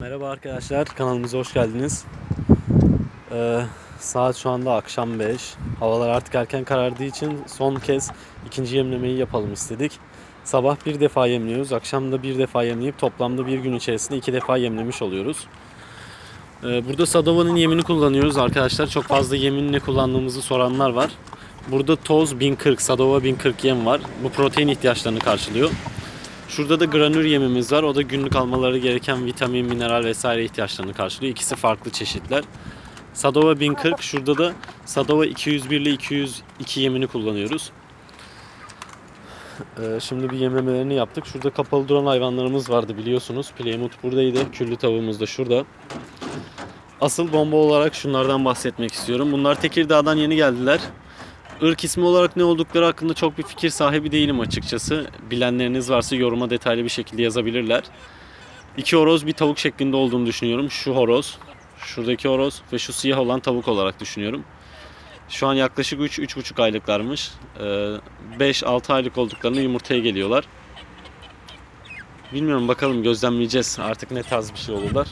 Merhaba arkadaşlar, kanalımıza hoş geldiniz. Ee, saat şu anda akşam 5. Havalar artık erken karardığı için son kez ikinci yemlemeyi yapalım istedik. Sabah bir defa yemliyoruz, akşam da bir defa yemleyip toplamda bir gün içerisinde iki defa yemlemiş oluyoruz. Ee, burada Sadova'nın yemini kullanıyoruz arkadaşlar. Çok fazla yemin ne kullandığımızı soranlar var. Burada toz 1040, Sadova 1040 yem var. Bu protein ihtiyaçlarını karşılıyor. Şurada da granür yemimiz var. O da günlük almaları gereken vitamin, mineral vesaire ihtiyaçlarını karşılıyor. İkisi farklı çeşitler. Sadova 1040. Şurada da Sadova 201 ile 202 yemini kullanıyoruz. Ee, şimdi bir yemlemelerini yaptık. Şurada kapalı duran hayvanlarımız vardı biliyorsunuz. Playmut buradaydı. Küllü tavuğumuz da şurada. Asıl bomba olarak şunlardan bahsetmek istiyorum. Bunlar Tekirdağ'dan yeni geldiler. Irk ismi olarak ne oldukları hakkında çok bir fikir sahibi değilim açıkçası. Bilenleriniz varsa yoruma detaylı bir şekilde yazabilirler. İki horoz bir tavuk şeklinde olduğunu düşünüyorum. Şu horoz, şuradaki horoz ve şu siyah olan tavuk olarak düşünüyorum. Şu an yaklaşık 3-3,5 aylıklarmış. 5-6 aylık olduklarında yumurtaya geliyorlar. Bilmiyorum bakalım gözlemleyeceğiz artık ne tarz bir şey olurlar.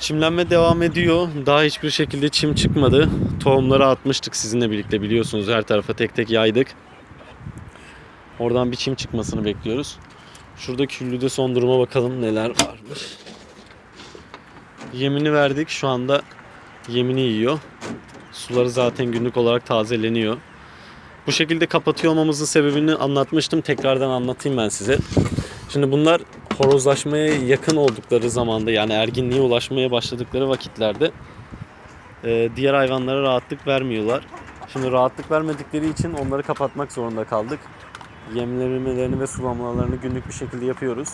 Çimlenme devam ediyor. Daha hiçbir şekilde çim çıkmadı. Tohumları atmıştık sizinle birlikte biliyorsunuz. Her tarafa tek tek yaydık. Oradan bir çim çıkmasını bekliyoruz. Şurada küllüde son duruma bakalım neler varmış. Yemini verdik. Şu anda yemini yiyor. Suları zaten günlük olarak tazeleniyor. Bu şekilde kapatıyor olmamızın sebebini anlatmıştım. Tekrardan anlatayım ben size. Şimdi bunlar horozlaşmaya yakın oldukları zamanda yani erginliğe ulaşmaya başladıkları vakitlerde e, diğer hayvanlara rahatlık vermiyorlar. Şimdi rahatlık vermedikleri için onları kapatmak zorunda kaldık. Yemlemelerini ve sulamalarını günlük bir şekilde yapıyoruz.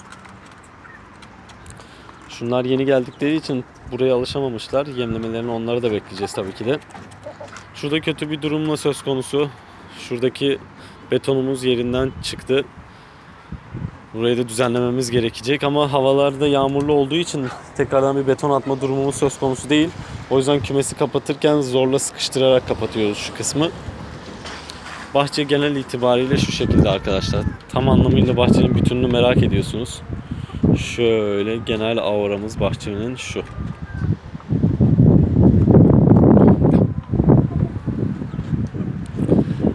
Şunlar yeni geldikleri için buraya alışamamışlar. Yemlemelerini onları da bekleyeceğiz tabii ki de. Şurada kötü bir durumla söz konusu. Şuradaki betonumuz yerinden çıktı. Burayı da düzenlememiz gerekecek ama havalarda yağmurlu olduğu için tekrardan bir beton atma durumumuz söz konusu değil. O yüzden kümesi kapatırken zorla sıkıştırarak kapatıyoruz şu kısmı. Bahçe genel itibariyle şu şekilde arkadaşlar. Tam anlamıyla bahçenin bütününü merak ediyorsunuz. Şöyle genel auramız bahçenin şu.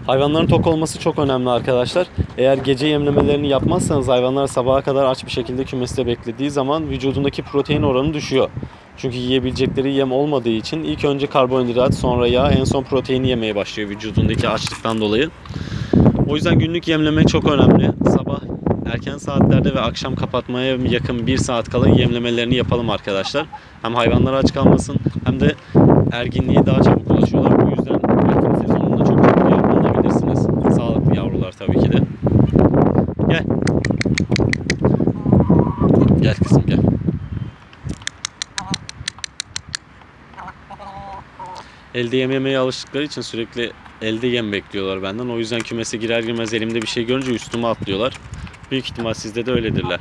Hayvanların tok olması çok önemli arkadaşlar. Eğer gece yemlemelerini yapmazsanız hayvanlar sabaha kadar aç bir şekilde kümeste beklediği zaman vücudundaki protein oranı düşüyor. Çünkü yiyebilecekleri yem olmadığı için ilk önce karbonhidrat, sonra yağ, en son proteini yemeye başlıyor vücudundaki açlıktan dolayı. O yüzden günlük yemleme çok önemli. Sabah erken saatlerde ve akşam kapatmaya yakın bir saat kala yemlemelerini yapalım arkadaşlar. Hem hayvanlar aç kalmasın hem de erginliğe daha çabuk ulaşıyorlar. Bu yüzden üretim sezonunda çok çok yapabilirsiniz. Sağlıklı yavrular tabii ki de. Gel. Gel kızım gel. Elde yem yemeye alıştıkları için sürekli elde yem bekliyorlar benden. O yüzden kümese girer girmez elimde bir şey görünce üstüme atlıyorlar. Büyük ihtimal sizde de öyledirler.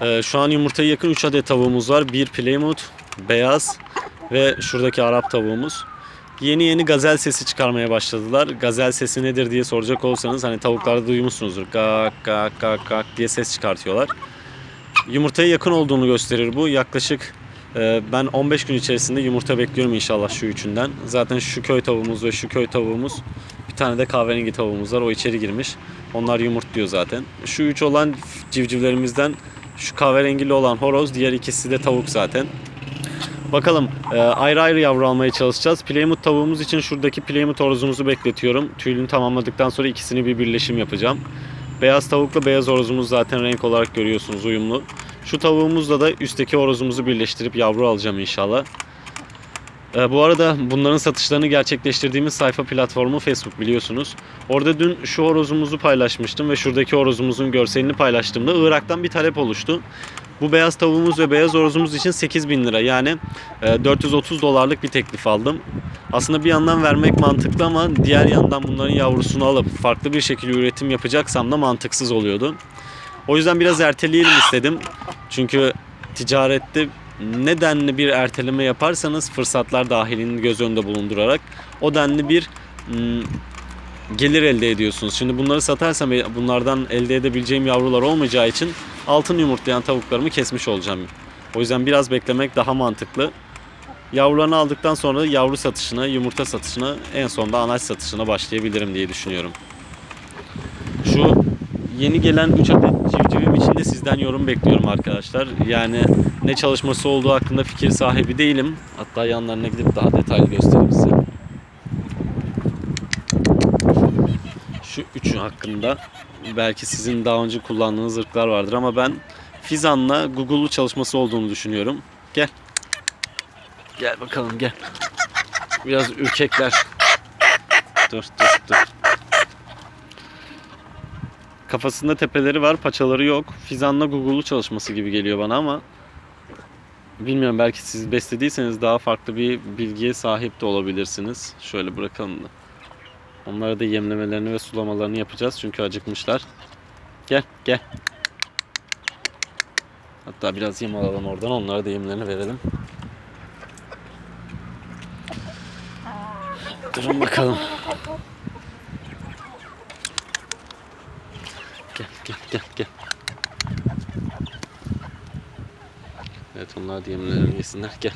Ee, şu an yumurtaya yakın 3 adet tavuğumuz var. Bir Plymouth, beyaz ve şuradaki Arap tavuğumuz. Yeni yeni gazel sesi çıkarmaya başladılar. Gazel sesi nedir diye soracak olsanız hani tavuklarda duymuşsunuzdur. Gak gak gak gak diye ses çıkartıyorlar. Yumurtaya yakın olduğunu gösterir bu. Yaklaşık e, ben 15 gün içerisinde yumurta bekliyorum inşallah şu üçünden. Zaten şu köy tavuğumuz ve şu köy tavuğumuz bir tane de kahverengi tavuğumuz var. O içeri girmiş. Onlar yumurtluyor zaten. Şu üç olan civcivlerimizden şu kahverengili olan horoz, diğer ikisi de tavuk zaten. Bakalım e, ayrı ayrı yavru almaya çalışacağız. Plymouth tavuğumuz için şuradaki Plymouth horozumuzu bekletiyorum. Tüyünü tamamladıktan sonra ikisini bir birleşim yapacağım. Beyaz tavukla beyaz horozumuz zaten renk olarak görüyorsunuz uyumlu. Şu tavuğumuzla da üstteki horozumuzu birleştirip yavru alacağım inşallah. E, bu arada bunların satışlarını gerçekleştirdiğimiz sayfa platformu Facebook biliyorsunuz. Orada dün şu horozumuzu paylaşmıştım ve şuradaki horozumuzun görselini paylaştığımda Irak'tan bir talep oluştu. Bu beyaz tavuğumuz ve beyaz horozumuz için 8000 lira yani e, 430 dolarlık bir teklif aldım. Aslında bir yandan vermek mantıklı ama diğer yandan bunların yavrusunu alıp farklı bir şekilde üretim yapacaksam da mantıksız oluyordu. O yüzden biraz erteleyelim istedim. Çünkü ticarette ne denli bir erteleme yaparsanız fırsatlar dahilini göz önünde bulundurarak o denli bir hmm, gelir elde ediyorsunuz. Şimdi bunları satarsam e, bunlardan elde edebileceğim yavrular olmayacağı için altın yumurtlayan tavuklarımı kesmiş olacağım. O yüzden biraz beklemek daha mantıklı. Yavrularını aldıktan sonra yavru satışına, yumurta satışına, en sonunda anaç satışına başlayabilirim diye düşünüyorum. Şu yeni gelen 3 adet civcivim için de sizden yorum bekliyorum arkadaşlar. Yani ne çalışması olduğu hakkında fikir sahibi değilim. Hatta yanlarına gidip daha detaylı göstereyim size. Hakkında belki sizin daha önce kullandığınız ırklar vardır ama ben Fizan'la Google'lu çalışması olduğunu düşünüyorum. Gel. Gel bakalım gel. Biraz ürkekler. Dur dur dur. Kafasında tepeleri var, paçaları yok. Fizan'la Google'lu çalışması gibi geliyor bana ama bilmiyorum belki siz beslediyseniz daha farklı bir bilgiye sahip de olabilirsiniz. Şöyle bırakalım da. Onlara da yemlemelerini ve sulamalarını yapacağız çünkü acıkmışlar. Gel gel. Hatta biraz yem alalım oradan onlara da yemlerini verelim. Durun bakalım. Gel gel gel gel. Evet onlar da yemlerini yesinler. Gel.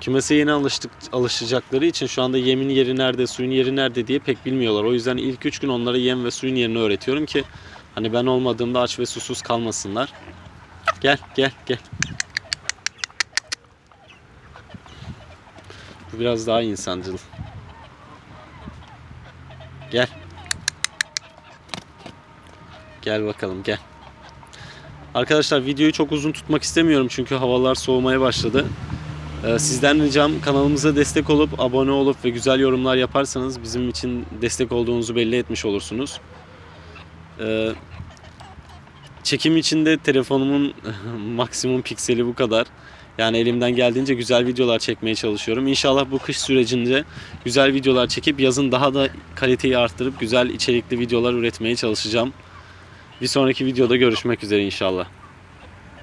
Kümese yeni alıştık, alışacakları için şu anda yemin yeri nerede, suyun yeri nerede diye pek bilmiyorlar. O yüzden ilk üç gün onlara yem ve suyun yerini öğretiyorum ki hani ben olmadığımda aç ve susuz kalmasınlar. Gel, gel, gel. Bu biraz daha insancıl. Gel. Gel bakalım gel. Arkadaşlar videoyu çok uzun tutmak istemiyorum çünkü havalar soğumaya başladı. Ee, Sizden ricam kanalımıza destek olup abone olup ve güzel yorumlar yaparsanız bizim için destek olduğunuzu belli etmiş olursunuz. Ee, Çekim için de telefonumun maksimum pikseli bu kadar. Yani elimden geldiğince güzel videolar çekmeye çalışıyorum. İnşallah bu kış sürecinde güzel videolar çekip yazın daha da kaliteyi arttırıp güzel içerikli videolar üretmeye çalışacağım. Bir sonraki videoda görüşmek üzere inşallah.